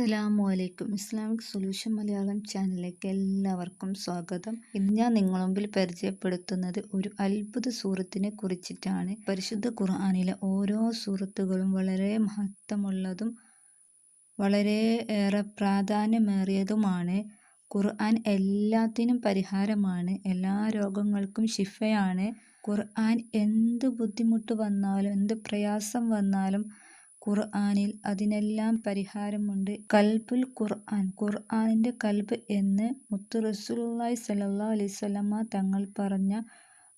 അസ്സലാമു അലൈക്കും Islamic solution Malayalam ചാനലിലേക്ക് എല്ലാവർക്കും സ്വാഗതം. ഇന്ന് ഞാൻ നിങ്ങളുടെ മുമ്പിൽ പരിചയപ്പെടുത്തുന്നത് ഒരു അത്ഭുത സൂറത്തിനെ കുറിച്ചിട്ടാണ്. പരിശുദ്ധ ഖുർആാനിലെ ഓരോ സൂറത്തുകളും വളരെ മഹത്വമുള്ളതും വളരെ ഏറെ പ്രാധാന്യമേറിയതുമാണ്. ഖുർആൻ എല്ലാത്തിനും പരിഹാരമാണ് എല്ലാ രോഗങ്ങൾക്കും ശിഫയാണ്. ഖുർആൻ എന്ത് ബുദ്ധിമുട്ട് വന്നാലും എന്ത് പ്രയാസം വന്നാലും ഖുർആനിൽ അതിനെല്ലാം പരിഹാരമുണ്ട്. കൽബുൽ ഖുർആൻ ഖുർആാനിന്റെ കൽബ് എന്ന് മുത്തു റസൂലുള്ളാഹി സ്വല്ലല്ലാഹു അലൈഹി വസല്ലമ തങ്ങൾ പറഞ്ഞ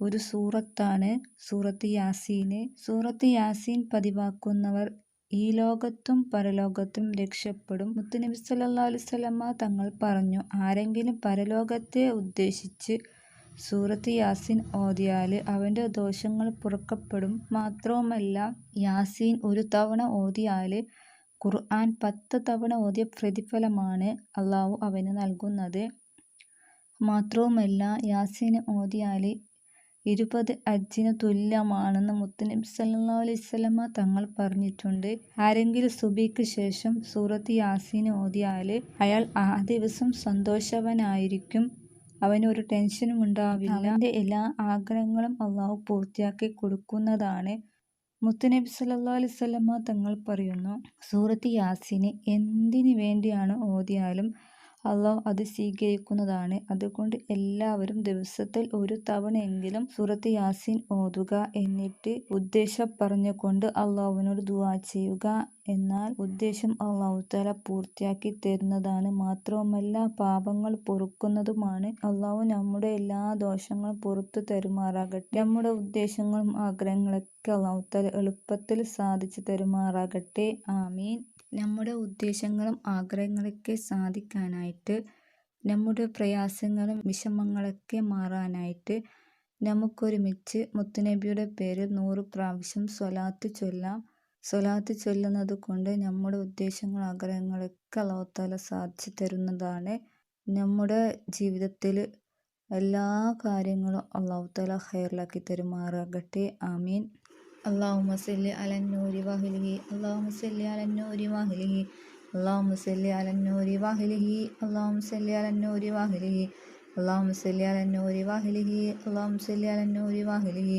ഒരു സൂറത്താണ് സൂറത്ത് യാസീന് സൂറത്ത് യാസീൻ പതിവാക്കുന്നവർ ഈ ലോകത്തും പരലോകത്തും രക്ഷപ്പെടും. മുത്തുനബി സല്ലല്ലാഹു അലൈഹി വസല്ലമ തങ്ങൾ പറഞ്ഞു ആരെങ്കിലും പരലോകത്തെ ഉദ്ദേശിച്ച് സൂറത്ത് യാസീൻ ഓതിയാൽ അവന്റെ ദോഷങ്ങൾ പുറക്കപ്പെടും. മാത്രവുമല്ല യാസീൻ ഒരു തവണ ഓതിയാൽ ഖുർആൻ പത്ത് തവണ ഓതിയ പ്രതിഫലമാണ് അള്ളാഹു അവന് നൽകുന്നത്. മാത്രവുമല്ല യാസീൻ ഓതിയാൽ ഇരുപത് അജ്ജിന് തുല്യമാണെന്ന് മുത്തനബി സല്ലാ അലൈഹി തങ്ങൾ പറഞ്ഞിട്ടുണ്ട്. ആരെങ്കിലും സുബിക്ക് ശേഷം സൂറത്ത് യാസീൻ ഓതിയാൽ അയാൾ ആ ദിവസം സന്തോഷവനായിരിക്കും. അവനൊരു ടെൻഷനും ഉണ്ടാവില്ല. അവന്റെ എല്ലാ ആഗ്രഹങ്ങളും അള്ളാഹു പൂർത്തിയാക്കി കൊടുക്കുന്നതാണ്. മുത്തുനബി സല്ലാ അലൈഹി തങ്ങൾ പറയുന്നു സൂറത്ത് യാസിന് എന്തിനു വേണ്ടിയാണ് ഓതിയാലും അള്ളാഹു അത് സ്വീകരിക്കുന്നതാണ്. അതുകൊണ്ട് എല്ലാവരും ദിവസത്തിൽ ഒരു തവണയെങ്കിലും സൂറത്ത് യാസിൻ ഓതുക എന്നിട്ട് ഉദ്ദേശം പറഞ്ഞുകൊണ്ട് അള്ളാഹുവിനോട് ദുവാ ചെയ്യുക എന്നാൽ ഉദ്ദേശം അള്ളാഹു തആല പൂർത്തിയാക്കി തരുന്നതാണ്. മാത്രവുമല്ല പാപങ്ങൾ പൊറുക്കുന്നതുമാണ്. അള്ളാഹു നമ്മുടെ എല്ലാ ദോഷങ്ങളും പുറത്തു തരുമാറാകട്ടെ. നമ്മുടെ ഉദ്ദേശങ്ങളും ആഗ്രഹങ്ങളൊക്കെ അള്ളാഹു തആല എളുപ്പത്തിൽ സാധിച്ചു തരുമാറാകട്ടെ. ആമീൻ. നമ്മുടെ ഉദ്ദേശങ്ങളും ആഗ്രഹങ്ങളൊക്കെ സാധിക്കാനായിട്ട് നമ്മുടെ പ്രയാസങ്ങളും വിഷമങ്ങളൊക്കെ മാറാനായിട്ട് നമുക്കൊരുമിച്ച് മുത്തുനബിയുടെ പേരിൽ നൂറ് പ്രാവശ്യം സ്വലാത്ത് ചൊല്ലാം. സ്വലാത്ത് ചൊല്ലുന്നത് കൊണ്ട് നമ്മുടെ ഉദ്ദേശങ്ങൾ ആഗ്രഹങ്ങളൊക്കെ അള്ളാഹുത്താല സാധിച്ചു തരുന്നതാണ്. നമ്മുടെ ജീവിതത്തിൽ എല്ലാ കാര്യങ്ങളും അള്ളാഹുത്താല ഹൈറിലാക്കി തരുമാറാകട്ടെ. ആമീൻ. അള്ളാഹു മസല്ലി അലന്നൂരി വാഹിലിഹി അള്ളാഹു മസല്ലി അലന്നൂരി വാഹിലിഹി അള്ളാഹു മസല്ലി അലന്നൂരി വാഹിലിഹി അള്ളാഹു മസല്ലി അലന്നൂരി വാഹിലിഹി അള്ളാഹു മസല്ലി അലന്നൂരി വാഹിലിഹി അള്ളാഹു മസല്ലി അലന്നൂരി വാഹിലിഹി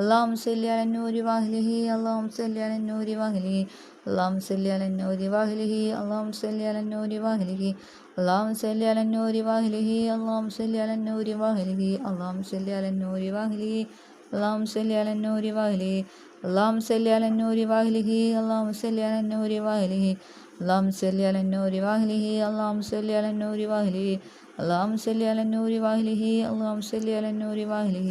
اللهم صل على النور واهله اللهم صل على النور واهله اللهم صل على النور واهله اللهم صل على النور واهله اللهم صل على النور واهله اللهم صل على النور واهله اللهم صل على النور واهله اللهم صل على النور واهله اللهم صل على النور واهله اللهم صل على النور واهله اللهم صل على النور واهله اللهم صل على النور واهله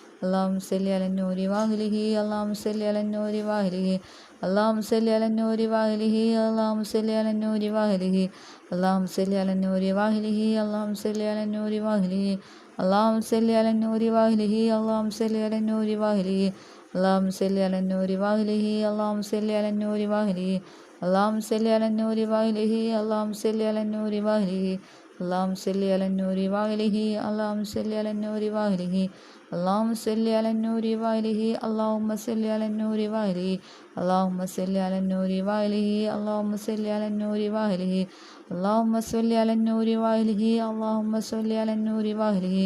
അള്ളാഹും സല്ലി അലന്നൂരി വാഹിലിഹി അള്ളാഹും സല്ലി അലന്നൂരി വാഹിലിഹി അള്ളാഹും സല്ലി അലന്നൂരി വാഹിലിഹി അള്ളാഹും സല്ലി അലന്നൂരി വാഹിലിഹി അള്ളാഹും സല്ലി അലന്നൂരി വാഹിലിഹി അള്ളാഹും സല്ലി അലന്നൂരി വാഹിലിഹി അള്ളാഹും സല്ലി അലന്നൂരി വാഹിലിഹി അള്ളാഹും സല്ലി അലന്നൂരി വാഹിലിഹി അള്ളാഹും സല്ലി അലന്നൂരി വാഹിലിഹി അള്ളാഹും സല്ലി അലന്നൂരി വാഹിലിഹി അള്ളാഹും സല്ലി അലന്നൂരി വാഹിലിഹി അള്ളാഹും സല്ലി അലന്നൂരി വാഹിലിഹി അള്ളാഹും സല്ലി അലന്നൂരി വാഹിലിഹി അള്ളാഹും സല്ലി അലന്നൂരി വാഹിലിഹി അള്ളാഹും സല്ലി അലന്നൂരി വാഹിലിഹി അള്ളാഹുമ്മ സല്ലി അലന്നൂരി വാഹിലിഹി അള്ളാഹുമ്മ സല്ലി അലന്നൂരി വാഹിലിഹി അള്ളാഹുമ്മ സല്ലി അലന്നൂരി വാഹിലിഹി അള്ളാഹുമ്മ സല്ലി അലന്നൂരി വാഹിലിഹി അള്ളാഹുമ്മ സല്ലി അലന്നൂരി വാഹിലിഹി